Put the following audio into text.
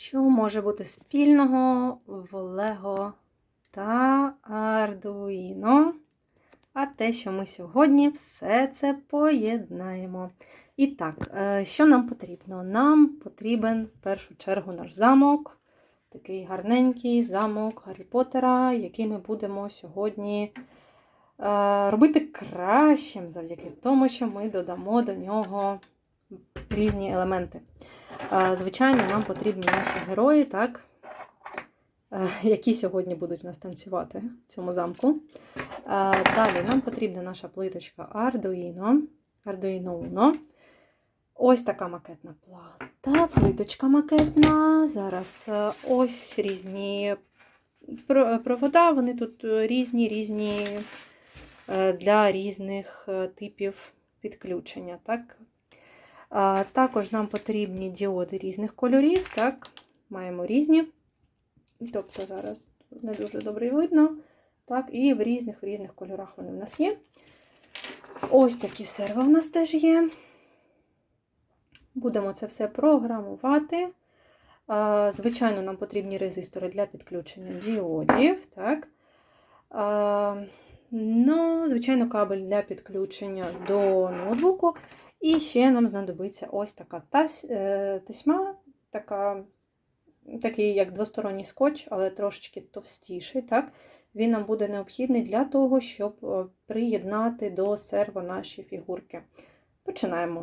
Що може бути спільного в Lego та Arduino? А те, що ми сьогодні все це поєднаємо. І так, е, що нам потрібно? Нам потрібен в першу чергу наш замок, такий гарненький замок Гаррі Поттера, який ми будемо сьогодні е, робити кращим завдяки тому, що ми додамо до нього різні елементи. Е, Звичайно, нам потрібні наші герої, так, е, які сьогодні будуть у нас танцювати в цьому замку. Е, Далі нам потрібна наша плиточка Arduino. Arduino Uno. Ось така макетна плата, плиточка макетна. Зараз ось різні провода, вони тут різні, різні для різних типів підключення. Так? Також нам потрібні діоди різних кольорів. Так? Маємо різні. Тобто зараз не дуже добре видно. Так, і в різних в різних кольорах вони в нас є. Ось такі серви в нас теж є. Будемо це все програмувати. Звичайно, нам потрібні резистори для підключення діодів. Так. Ну, звичайно, кабель для підключення до ноутбуку. І ще нам знадобиться ось така тесьма, така, такий як двосторонній скотч, але трошечки товстіший. Так? Він нам буде необхідний для того, щоб е, приєднати до серва наші фігурки. Починаємо.